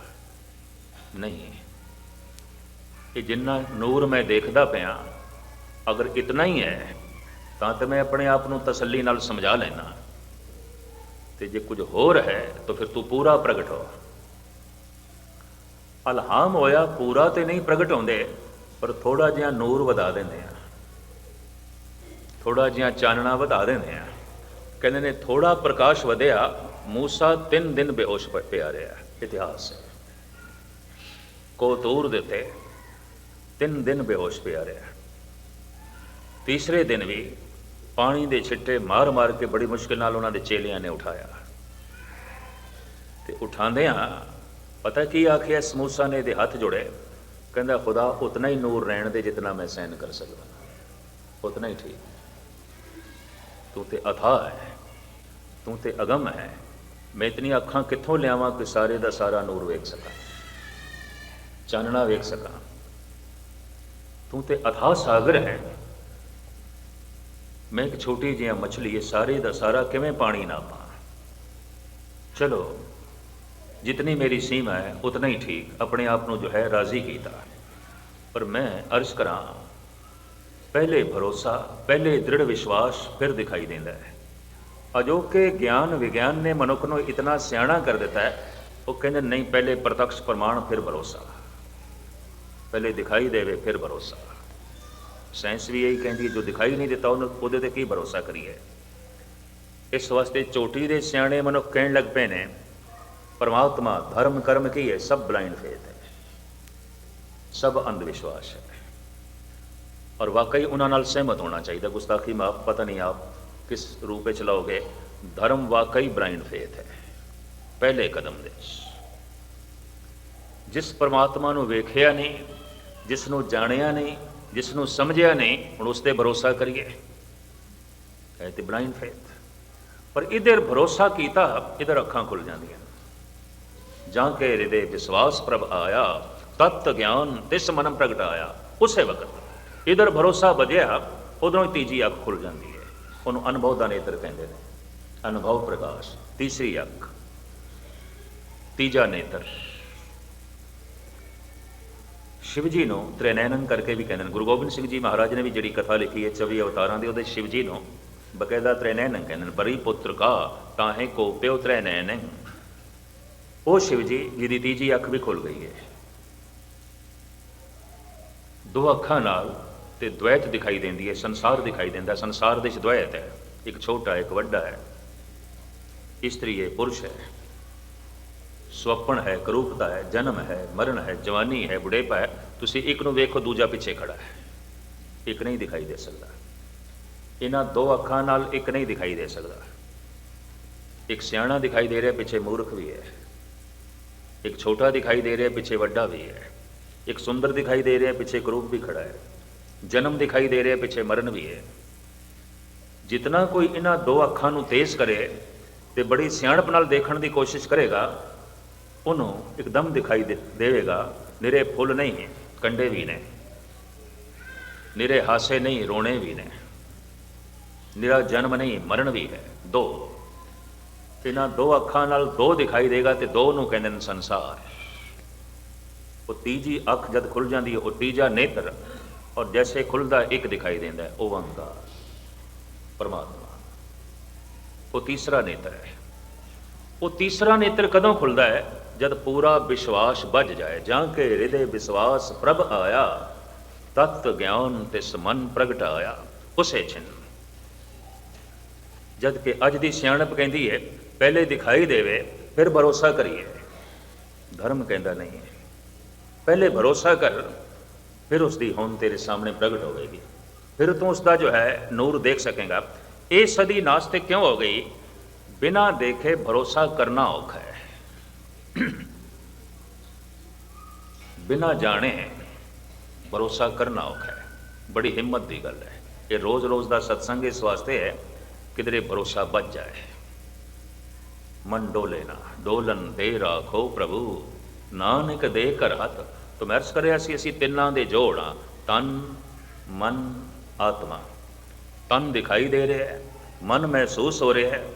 ਨਹੀਂ, ਇਹ ਜਿੰਨਾ ਨੂਰ ਮੈਂ ਦੇਖਦਾ ਪਿਆ, ਅਗਰ ਇਤਨਾ ਹੀ ਹੈ ਤਾਂ ਤੇ ਮੈਂ ਆਪਣੇ ਆਪ ਨੂੰ ਤਸੱਲੀ ਨਾਲ ਸਮਝਾ ਲੈਣਾ ਤੇ ਜੇ ਕੁਝ ਹੋਰ ਹੈ, ਤਾਂ ਫਿਰ ਤੂੰ ਪੂਰਾ ਪ੍ਰਗਟ ਹੋ। ਅਲਹਾਮ ਹੋਇਆ ਪੂਰਾ ਤੇ ਨਹੀਂ ਪ੍ਰਗਟ ਹੁੰਦੇ, ਪਰ ਥੋੜਾ ਜਿਹਾ ਨੂਰ ਵਧਾ ਦਿੰਦੇ ਆ। ਥੋੜਾ ਜਿਹਾ ਚਾਨਣਾ ਵਧਾ ਦਿੰਦੇ ਆ। ਕਹਿੰਦੇ ਨੇ, ਥੋੜਾ ਪ੍ਰਕਾਸ਼ ਵਧਿਆ, ਮੂਸਾ ਤਿੰਨ ਦਿਨ ਬੇਹੋਸ਼ ਪਿਆ ਰਿਹਾ ਇਤਿਹਾਸ ਹੈ। ਕੋਤੂਰ ਦੇ ਉੱਤੇ ਤਿੰਨ ਦਿਨ ਬੇਹੋਸ਼ ਪਿਆ ਰਿਹਾ ਤੀਸਰੇ ਦਿਨ ਵੀ ਪਾਣੀ ਦੇ ਛਿੱਟੇ ਮਾਰ-ਮਾਰ ਕੇ ਬੜੀ ਮੁਸ਼ਕਿਲ ਨਾਲ ਉਹਨਾਂ ਦੇ ਚੇਲਿਆਂ ਨੇ ਉਠਾਇਆ। ਤੇ ਉਠਾਉਂਦਿਆਂ ਪਤਾ ਕੀ ਆਖਿਆ? ਇਸ ਨੇ ਇਹਦੇ ਹੱਥ ਜੋੜੇ। ਕਹਿੰਦਾ, ਖੁਦਾ, ਉਤਨਾ ਹੀ ਨੂਰ ਰਹਿਣ ਦੇ ਜਿਤਨਾ ਮੈਂ ਸਹਿਨ ਕਰ ਸਕਦਾ। ਉਤਨਾ ਹੀ ਠੀਕ। ਤੂੰ ਤੇ ਅਥਾ ਹੈ। ਤੂੰ ਤੇ ਅਗਮ ਹੈ। ਮੈਂ ਇਤਨੀ ਅੱਖਾਂ ਕਿੱਥੋਂ ਲਿਆਵਾਂ ਕਿ ਸਾਰੇ ਦਾ ਸਾਰਾ ਨੂਰ ਵੇਖ ਸਕਾਂ? ਚਾਨਣਾ ਵੇਖ ਸਕਾਂ? ਤੂੰ ਤੇ ਅਥਾ ਸਾਗਰ ਹੈ। ਮੈਂ ਇੱਕ ਛੋਟੀ ਜਿਹੀ ਮੱਛਲੀ ਇਹ ਸਾਰੇ ਦਾ ਸਾਰਾ ਕਿਵੇਂ ਪਾਣੀ ਨਾ ਪਾ ਚਲੋ, ਜਿਤਨੀ ਮੇਰੀ ਸੀਮਾ ਹੈ, ਉਤਨਾ ਹੀ ਠੀਕ। ਆਪਣੇ ਆਪ ਨੂੰ ਜੋ ਹੈ, ਰਾਜ਼ੀ ਕੀਤਾ। ਪਰ ਮੈਂ ਅਰਜ਼ ਕਰਾਂ, ਪਹਿਲੇ ਭਰੋਸਾ, ਪਹਿਲੇ ਦ੍ਰਿੜ ਵਿਸ਼ਵਾਸ ਫਿਰ ਦਿਖਾਈ ਦਿੰਦਾ ਹੈ। ਅਜੋਕੇ ਗਿਆਨ ਵਿਗਿਆਨ ਨੇ ਮਨੁੱਖ ਨੂੰ ਇਤਨਾ ਸਿਆਣਾ ਕਰ ਦਿੱਤਾ ਹੈ, ਉਹ ਕਹਿੰਦੇ, ਨਹੀਂ, ਪਹਿਲੇ ਪ੍ਰਤੱਖ ਪ੍ਰਮਾਣ, ਫਿਰ ਭਰੋਸਾ। ਪਹਿਲੇ ਦਿਖਾਈ ਦੇਵੇ, ਫਿਰ ਭਰੋਸਾ। ਸਾਇੰਸ ਵੀ ਇਹੀ ਕਹਿੰਦੀ ਹੈ, ਜੋ ਦਿਖਾਈ ਨਹੀਂ ਦਿੱਤਾ ਉਹਨੂੰ, ਉਹਦੇ ਤੇ ਕੀ ਭਰੋਸਾ ਕਰੀਏ? ਇਸ ਵਾਸਤੇ ਚੋਟੀ ਦੇ ਸਿਆਣੇ ਮਨੁੱਖ ਕਹਿਣ ਲੱਗ ਪਏ ਨੇ, ਪਰਮਾਤਮਾ ਧਰਮ, ਕਰਮ ਕੀ ਹੈ? ਸਭ ਬਲਾਈਂਡ ਫੇਥ ਹੈ। ਸਭ ਅੰਧ ਵਿਸ਼ਵਾਸ ਹੈ। ਔਰ ਵਾਕਈ ਉਹਨਾਂ ਨਾਲ ਸਹਿਮਤ ਹੋਣਾ ਚਾਹੀਦਾ। ਗੁਸਤਾਖੀ ਮਾਫ, ਪਤਾ ਨਹੀਂ ਆਪ ਕਿਸ ਰੂਪ ਵਿੱਚ ਲਾਓਗੇ। ਧਰਮ ਵਾਕਈ ਬਲਾਈਂਡ ਫੇਥ ਹੈ। ਪਹਿਲੇ ਕਦਮ ਦੇ ਜਿਸ ਪਰਮਾਤਮਾ ਨੂੰ ਵੇਖਿਆ ਨਹੀਂ, ਜਿਸ ਨੂੰ ਜਾਣਿਆ ਨਹੀਂ ਜਿਸ ਨੂੰ ਸਮਝਿਆ ਨਹੀਂ, ਹੁਣ ਉਸ ਤੇ ਭਰੋਸਾ ਕਰੀਏ। ਇਹ ਤੇ ਬਲਾਈਂਡ ਫੇਥ ਪਰ ਇਧਰ ਭਰੋਸਾ ਕੀਤਾ, ਇਧਰ ਅੱਖਾਂ ਖੁੱਲ ਜਾਂਦੀਆਂ। ਜਾਂ ਕੇ ਹਿਰਦੇ ਵਿਸ਼ਵਾਸ ਪ੍ਰਭ ਆਇਆ, ਤਤ ਗਿਆਨ ਤਿਸ ਮਨਮ ਪ੍ਰਗਟ ਆਇਆ, ਉਸੇ ਵਕਤ। ਇਧਰ ਭਰੋਸਾ ਵਧਿਆ, ਉਧਰੋਂ ਹੀ ਤੀਜੀ ਅੱਖ ਖੁੱਲ ਜਾਂਦੀ ਹੈ। ਉਹਨੂੰ ਅਨੁਭਵ ਦਾ ਨੇਤਰ ਕਹਿੰਦੇ ਨੇ। ਅਨੁਭਵ ਪ੍ਰਕਾਸ਼, ਤੀਸਰੀ ਅੱਖ। ਤੀਜਾ ਨੇਤਰ। ਸ਼ਿਵ ਜੀ ਨੂੰ ਤ੍ਰਿਨੈਨਨ ਕਰਕੇ ਵੀ ਕਹਿੰਦੇ ਨੇ। ਗੁਰੂ ਗੋਬਿੰਦ ਸਿੰਘ ਜੀ ਮਹਾਰਾਜ ਨੇ ਵੀ ਜਿਹੜੀ ਕਥਾ ਲਿਖੀ ਹੈ 24 ਅਵਤਾਰਾਂ ਦੀ, ਉਹਦੇ ਸ਼ਿਵ ਜੀ ਨੂੰ ਬਕਾਇਦਾ ਤ੍ਰਿਨੈਨਨ ਕਹਿੰਦੇ ਨੇ, ਬਰੀ ਪੁੱਤਰ ਕਾ, ਤਾਹੇ ਕੋ ਪਿਓ ਤ੍ਰਿਨੈਨਨ। ਉਹ ਸ਼ਿਵ ਜੀ ਜਿਹਦੀ ਤੀਜੀ ਅੱਖ ਵੀ ਖੁੱਲ ਗਈ ਹੈ। ਦੋ ਅੱਖਾਂ ਨਾਲ ਤੇ ਦ્વੈਤ ਦਿਖਾਈ ਦਿੰਦੀ ਹੈ, ਸੰਸਾਰ ਦਿਖਾਈ ਦਿੰਦਾ ਸੰਸਾਰ ਦੇ ਵਿੱਚ ਦ્વੈਤ ਹੈ। ਇੱਕ ਛੋਟਾ, ਇੱਕ ਵੱਡਾ ਹੈ। ਇਸਤਰੀ ਹੈ ਪੁਰਸ਼ ਹੈ। ਸੁਪਨ ਹੈ, ਕਰੂਪਤਾ ਹੈ, ਜਨਮ ਹੈ, ਮਰਨ ਹੈ, ਜਵਾਨੀ ਹੈ, ਬੁਢੇਪਾ ਹੈ। ਤੁਸੀਂ ਇੱਕ ਨੂੰ ਵੇਖੋ, ਦੂਜਾ ਪਿੱਛੇ ਖੜਾ ਹੈ। ਇੱਕ ਨਹੀਂ ਦਿਖਾਈ ਦੇ ਸਕਦਾ। ਇਹਨਾਂ ਦੋ ਅੱਖਾਂ ਨਾਲ ਇੱਕ ਨਹੀਂ ਦਿਖਾਈ ਦੇ ਸਕਦਾ। ਇੱਕ ਸਿਆਣਾ ਦਿਖਾਈ ਦੇ ਰਿਹਾ, ਪਿੱਛੇ ਮੂਰਖ ਵੀ ਹੈ। ਇੱਕ ਛੋਟਾ ਦਿਖਾਈ ਦੇ ਰਿਹਾ, ਪਿੱਛੇ ਵੱਡਾ ਵੀ ਹੈ। ਇੱਕ ਸੁੰਦਰ ਦਿਖਾਈ ਦੇ ਰਿਹਾ, ਪਿੱਛੇ ਕਰੂਪ ਵੀ ਖੜਾ ਹੈ। ਜਨਮ ਦਿਖਾਈ ਦੇ ਰਿਹਾ, ਪਿੱਛੇ ਮਰਨ ਵੀ ਹੈ। ਜਿਤਨਾ ਕੋਈ ਇਹਨਾਂ ਦੋ ਅੱਖਾਂ ਨੂੰ ਤੇਜ਼ ਕਰੇ ਤੇ ਬੜੀ ਸਿਆਣਪ ਨਾਲ ਦੇਖਣ ਦੀ ਕੋਸ਼ਿਸ਼ ਕਰੇਗਾ ਉਹਨੂੰ ਇੱਕਦਮ ਦਿਖਾਈ ਦੇ- ਦੇਵੇਗਾ, ਨਿਰੇ ਫੁੱਲ ਨਹੀਂ ਹੈ, ਕੰਡੇ ਵੀ ਨੇ। ਨਿਰੇ ਹਾਸੇ ਨਹੀਂ, ਰੋਣੇ ਵੀ ਨੇ। ਨਿਰਾ ਜਨਮ ਨਹੀਂ, ਮਰਨ ਵੀ ਹੈ, ਦੋ। ਇਹਨਾਂ ਦੋ ਅੱਖਾਂ ਨਾਲ ਦੋ ਦਿਖਾਈ ਦੇਗਾ ਤੇ ਦੋ ਨੂੰ ਕਹਿੰਦੇ ਨੇ ਸੰਸਾਰ। ਉਹ ਤੀਜੀ ਅੱਖ ਜਦ ਖੁੱਲ ਜਾਂਦੀ ਹੈ, ਉਹ ਤੀਜਾ ਨੇਤਰ, ਔਰ ਜੈਸੇ ਖੁੱਲਦਾ ਇੱਕ ਦਿਖਾਈ ਦਿੰਦਾ ਹੈ, ਉਹ ਓੰਕਾਰ ਪਰਮਾਤਮਾ। ਉਹ ਤੀਸਰਾ ਨੇਤਰ ਹੈ। ਉਹ ਤੀਸਰਾ ਨੇਤਰ ਕਦੋਂ ਖੁੱਲਦਾ ਹੈ? ਜਦ ਪੂਰਾ ਵਿਸ਼ਵਾਸ ਵੱਜ ਜਾਏ, ਜਾਂ ਕਿ ਹਿਰਦੇ ਵਿਸ਼ਵਾਸ ਪ੍ਰਭ ਆਇਆ, ਤਤ ਗਿਆਨ ਤਿਸ ਮਨ ਪ੍ਰਗਟ ਆਇਆ। ਉਸੇ ਛਿਨ। ਜਦ ਕਿ ਅੱਜ ਦੀ ਸਿਆਣਪ ਕਹਿੰਦੀ ਹੈ ਪਹਿਲੇ ਦਿਖਾਈ ਦੇਵੇ, ਫਿਰ ਭਰੋਸਾ ਕਰੀਏ। ਧਰਮ ਕਹਿੰਦਾ ਨਹੀਂ ਹੈ ਪਹਿਲੇ ਭਰੋਸਾ ਕਰ, ਫਿਰ ਉਸ ਦੀ ਹੋਂਦ ਤੇਰੇ ਸਾਹਮਣੇ ਪ੍ਰਗਟ ਹੋਵੇਗੀ। ਫਿਰ ਤੂੰ ਉਸ ਦਾ ਜੋ ਹੈ, ਨੂਰ ਦੇਖ ਸਕੇਗਾ। ਇਹ ਸਦੀ ਨਾਸਤਿਕ ਕਿਉਂ ਹੋ ਗਈ? ਬਿਨਾ ਦੇਖੇ ਭਰੋਸਾ ਕਰਨਾ ਔਖਾ ਹੈ। ਬਿਨਾ ਜਾਣੇ ਭਰੋਸਾ ਕਰਨਾ ਔਖਾ ਹੈ। ਬੜੀ ਹਿੰਮਤ ਦੀ ਗੱਲ ਹੈ। ਇਹ ਰੋਜ਼-ਰੋਜ਼ ਦਾ ਸਤਸੰਗ ਇਸ ਵਾਸਤੇ ਹੈ, ਕਿਧਰੇ ਭਰੋਸਾ ਬਚ ਜਾਏ। ਮਨ ਡੋਲੇ ਨਾ, ਡੋਲਨ ਦੇ ਰਾਖੋ ਪ੍ਰਭੂ, ਨਾਨਕ ਦੇ ਘਰ ਹੱਥ। ਤੁਮ ਅਰਜ਼ ਕਰਿਆ ਸੀ ਅਸੀਂ ਤਿੰਨਾਂ ਦੇ ਜੋੜ ਜੋੜਾਂ ਤਨ, ਮਨ, ਆਤਮਾ। ਤਨ ਦਿਖਾਈ ਦੇ ਰਿਹਾ ਹੈ, ਮਨ ਮਹਿਸੂਸ ਹੋ ਰਿਹਾ ਹੈ।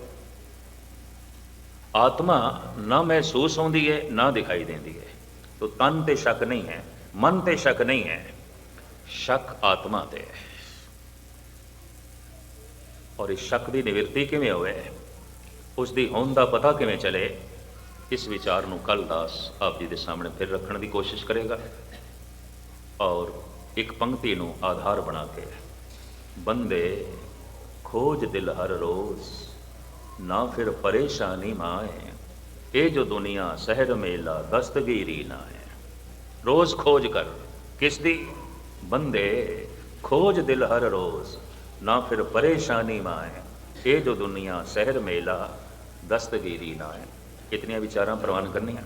ਆਤਮਾ ਨਾ ਮਹਿਸੂਸ ਹੁੰਦੀ ਹੈ ਨਾ ਦਿਖਾਈ ਦਿੰਦੀ ਹੈ ਤੋ ਤਨ ਤੇ ਸ਼ੱਕ ਨਹੀਂ ਹੈ, ਮਨ ਤੇ ਸ਼ੱਕ ਨਹੀਂ ਹੈ, ਸ਼ੱਕ ਆਤਮਾ ਤੇ ਹੈ। ਔਰ ਇਸ ਸ਼ੱਕ ਦੀ ਨਿਵਰਤੀ ਕਿਵੇਂ ਹੋਵੇ? ਉਸ ਦੀ ਹੋਂਦ ਦਾ ਪਤਾ ਕਿਵੇਂ ਚਲੇ? ਇਸ ਵਿਚਾਰ ਨੂੰ ਕੱਲ ਦਾਸ ਆਪ ਜੀ ਦੇ ਸਾਹਮਣੇ ਫਿਰ ਰੱਖਣ ਦੀ ਕੋਸ਼ਿਸ਼ ਕਰੇਗਾ। ਔਰ ਇੱਕ ਪੰਕਤੀ ਨੂੰ ਆਧਾਰ ਬਣਾ ਕੇ, ਬੰਦੇ ਖੋਜ ਦਿਲ ਹਰ ਰੋਜ਼। ਨਾ ਫਿਰ ਪਰੇਸ਼ਾਨੀ ਮਾਏ। ਇਹ ਜੋ ਦੁਨੀਆ ਸਹਿਰ ਮੇਲਾ, ਦਸਤਗੀਰੀ ਨਾ ਹੈ ਰੋਜ਼ ਖੋਜ ਕਰ, ਕਿਸ ਦੀ? ਬੰਦੇ, ਖੋਜ ਦਿਲ ਹਰ ਰੋਜ਼, ਨਾ ਫਿਰ ਪਰੇਸ਼ਾਨੀ ਮਾਏ। ਇਹ ਜੋ ਦੁਨੀਆ ਸਹਿਰ ਮੇਲਾ, ਦਸਤਗੀਰੀ ਨਾ ਹੈ ਇਤਨੀਆਂ ਵਿਚਾਰਾਂ ਪ੍ਰਵਾਨ ਕਰਨੀਆਂ?